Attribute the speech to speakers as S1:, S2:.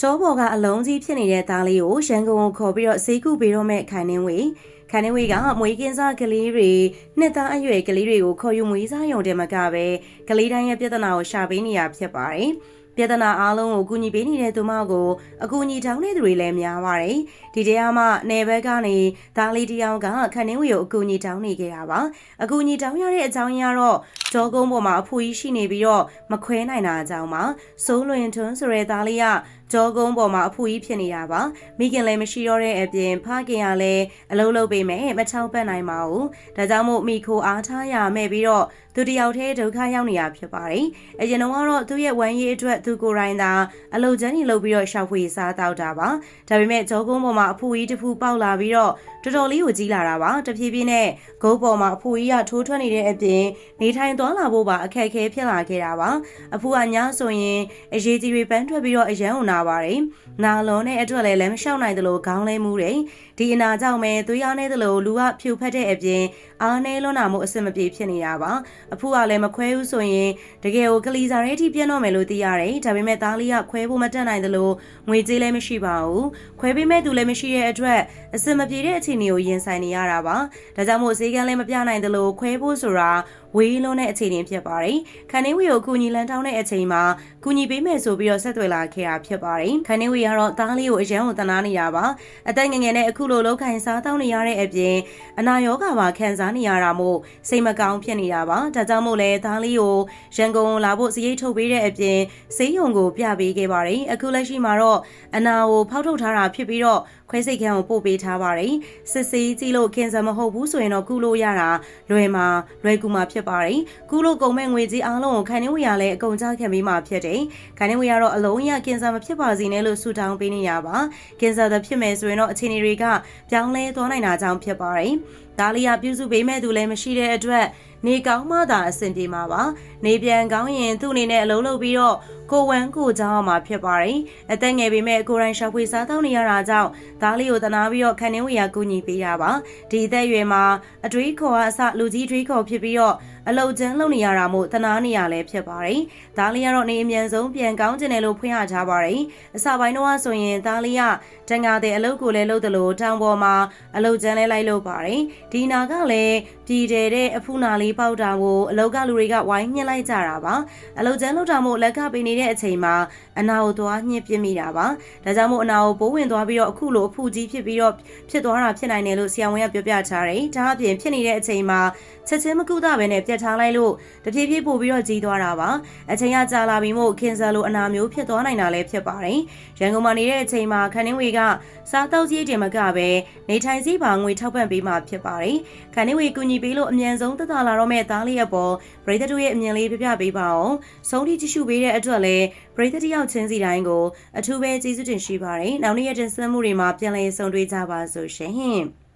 S1: ကျောပေါ်ကအလုံးကြီးဖြစ်နေတဲ့သားလေးကိုရန်ကုန်ကိုခေါ်ပြီးတော့ဈေးကုပေးတော့မဲ့ခိုင်နှင်းဝေခိုင်နှင်းဝေကမွေးကင်းစားကလေးတွေနှစ်သားအရွယ်ကလေးတွေကိုခေါ်ယူမွေးစားရုံတည်းမကပဲကလေးတိုင်းရဲ့ပြဿနာကိုရှာပေးနေရဖြစ်ပါတယ် ပြဿနာအားလုံးကိုကူညီပေးနေတဲ့သူမကိုအကူအညီတောင်းတဲ့သူတွေလည်းများပါတယ်။ဒီတရားမှနယ်ဘက်ကနေသားလေးတစ်ယောက်ကခန်းနှင်းဝေကိုအကူအညီတောင်းနေခဲ့တာပါ။အကူအညီတောင်းရတဲ့အကြောင်းရင်းကတော့ကြောကုန်းပေါ်မှာအဖိုးကြီးရှိနေပြီးတော့မခွဲနိုင်တာအကြောင်းပါ။စိုးလွင်ထွန်းဆိုတဲ့သားလေးကကြောကုန်းပေါ်မှာအဖိုးကြီးဖြစ်နေတာပါ။မိခင်လည်းမရှိတော့တဲ့အပြင်ဖခင်ကလည်းအလုံးလုံးပေးမယ်မချောက်ပတ်နိုင်ပါဘူး။ဒါကြောင့်မို့မိခိုအားထားရမယ်ပြီးတော့သူတယောက်တည်းဒုက္ခရောက်နေတာဖြစ်ပါတယ်။အရင်တော့ကတော့သူ့ရဲ့ဝမ်းရေးအတွက်သူကိုယ်တိုင်သာအလုတ်ချမ်းကြီးလုပ်ပြီးတော့ရှောက်ဖွေစားတောက်တာပါ။ဒါပေမဲ့ကြောကုန်းပေါ်မှာအဖိုးကြီးတစ်ဖူပေါက်လာပြီးတော့တော်တော်လေးကိုကြီးလာတာပါ။တဖြည်းဖြည်းနဲ့ဂုတ်ပေါ်မှာအဖိုးကြီးကထိုးထွက်နေတဲ့အပြင်နေထိုင်သွားလာဖို့ပါအခက်အခဲဖြစ်လာခဲ့တာပါ။အဖိုးကညဆိုရင်အရေးကြီးတွေပန်းထွက်ပြီးတော့အရန်ုံနာပါတယ်။နာလွန်တဲ့အတွက်လည်းလမ်းမလျှောက်နိုင်သလိုခေါင်းလဲမှုတယ်။ဒီအနာကြောင့်ပဲသွေးအားနေသလိုလူကဖြူဖက်တဲ့အပြင်အားနေလွန်းနာမှုအဆင်မပြေဖြစ်နေတာပါ။အဖိုးကလည်းမခွဲဘူးဆိုရင်တကယ်ကိုကလီစာရဲအထိပြင်းတော့မယ်လို့သိရတယ်။ဒါပေမဲ့သားလေးကခွဲဖို့မတက်နိုင်သလိုငွေကြေးလည်းမရှိပါဘူး။ခွဲပေးမဲ့သူလည်းမရှိတဲ့အတွက်အဆင်မပြေတဲ့အခြေအနေကိုရင်ဆိုင်နေရတာပါ။ဒါကြောင့်မို့ဈေးကန်းလည်းမပြနိုင်သလိုခွဲဖို့ဆိုတာ ဝေးလုံးတဲ့အခြေအနေဖြစ်ပါတယ်။ခန်နေဝီကိုကူညီလန်းတောင်းတဲ့အချိန်မှာကူညီပေးမယ်ဆိုပြီးတော့ဆက်သွယ်လာခဲ့တာဖြစ်ပါတယ်။ခန်နေဝီကတော့သားလေးကိုအရန်ကိုတနာနေတာပါ။အသက်ငယ်ငယ်နဲ့အခုလိုလောက်ခိုင်စားတောင်းနေရတဲ့အပြင်အနာရောဂါပါခံစားနေရတာမို့စိတ်မကောင်းဖြစ်နေတာပါ။ဒါကြောင့်မို့လဲသားလေးကိုရန်ကုန်လာဖို့စရိတ်ထုတ်ပေးတဲ့အပြင်ဆေးရုံကိုပြပေးခဲ့ပါတယ်။အခုလက်ရှိမှာတော့အနာကိုဖောက်ထုတ်ထားတာဖြစ်ပြီးတော့ခွဲစိတ်ခန်းကိုပို့ပေးထားပါတယ်။စစ်ဆေးကြည့်လို့ကင်ဆာမဟုတ်ဘူးဆိုရင်တော့ကုလို့ရတာလွယ်မှာလွယ်ကူမှာဖြစ်ပါတယ်။ကုလို့ကုန်မဲ့ငွေကြီးအားလုံးကိုခိုင်နှင်းဝေရလဲအကုန်ကြခံပေးမှာဖြစ်တယ်။ခိုင်နှင်းဝေရတော့အလုံးရကင်ဆာမဖြစ်ပါစေနဲ့လို့ဆုတောင်းပေးနေရပါ။ကင်ဆာသာဖြစ်မယ်ဆိုရင်တော့အခြေအနေတွေကပြောင်းလဲသွားနိုင်တာကြောင့်ဖြစ်ပါတယ်။ဒါလေးကပြုစုပေးမဲ့သူလည်းမရှိတဲ့အတွက်နေကောင်းမှသာအဆင်ပြေမှာပါနေပြန်ကောင်းရင်သူ့အနေနဲ့အလုံးလုံးပြီးတော့ကိုဝမ်းကိုကြောင်းမှာဖြစ်ပါတယ်အသက်ငယ်ပေမဲ့ကိုရိုင်းရှာဖွေစားတောင်းနေရတာကြောင့်ဒါလေးကိုတနာပြီးတော့ခန်းနှင်းဝေရကူညီပေးတာပါဒီအသက်အရွယ်မှာအတွေးခေါ်အစလူကြီးအတွေးခေါ်ဖြစ်ပြီးတော့ အလုတ်ကျန်းလုပ်နေရတာမို့တနာနေရလဲဖြစ်ပါတယ်ဒါလေးကတော့နေအမြန်ဆုံးပြန်ကောင်းကျင်တယ်လို့ဖွင့်ရကြပါတယ်အစပိုင်းတော့ဆိုရင်ဒါလေးကတန်ငါတဲ့အလုတ်ကိုလည်းလုပ်တယ်လို့တောင်ပေါ်မှာအလုတ်ကျန်းလဲလိုက်လို့ပါတယ်ဒီနာကလည်းပြည်တယ်တဲ့အဖူနာလေးပေါက်တာကိုအလုတ်ကလူတွေကဝိုင်းညှစ်လိုက်ကြတာပါအလုတ်ကျန်းလုပ်တာမို့လက်ကပေးနေတဲ့အချိန်မှာအနာကိုသွားညှစ်ပြစ်မိတာပါဒါကြောင့်မို့အနာကိုပိုးဝင်သွားပြီးတော့အခုလိုအဖူကြီးဖြစ်ပြီးတော့ဖြစ်သွားတာဖြစ်နိုင်တယ်လို့ဆရာဝန်ကပြောပြထားတယ်ဒါအပြင်ဖြစ်နေတဲ့အချိန်မှာချက်ချင်းမကုသပဲနဲ့ပြတ်ထားလိုက်လို့တဖြည်းဖြည်းပို့ပြီးတော့ကြီးသွားတာပါအချိန်ကကြာလာပြီးမို့ကင်ဆာလိုအနာမျိုးဖြစ်သွားနိုင်တာလည်းဖြစ်ပါတယ်ရန်ကုန်မှာနေတဲ့အချိန်မှာခန်းနှင်းဝေကစားတောက်ကြီးတင်မကပဲနေထိုင်စီးပါငွေထောက်ပံ့ပေးမှဖြစ်ပါတယ်ခန်းနှင်းဝေကူညီပေးလို့အမြန်ဆုံးသက်သာလာတော့မဲ့သားလေးရဲ့ပေါ်ပရိသတ်တို့ရဲ့အမြင်လေးပြပြပေးပါအောင်ဆုံးထိကြည့်ရှုပေးတဲ့အတွက်လည်းပရိသတ်တယောက်ချင်းစီတိုင်းကိုအထူးပဲကျေးဇူးတင်ရှိပါတယ်နောက်နေ့ရက်တင်ဆက်မှုတွေမှာပြန်လည်ဆုံတွေ့ကြပါစို့ရှင်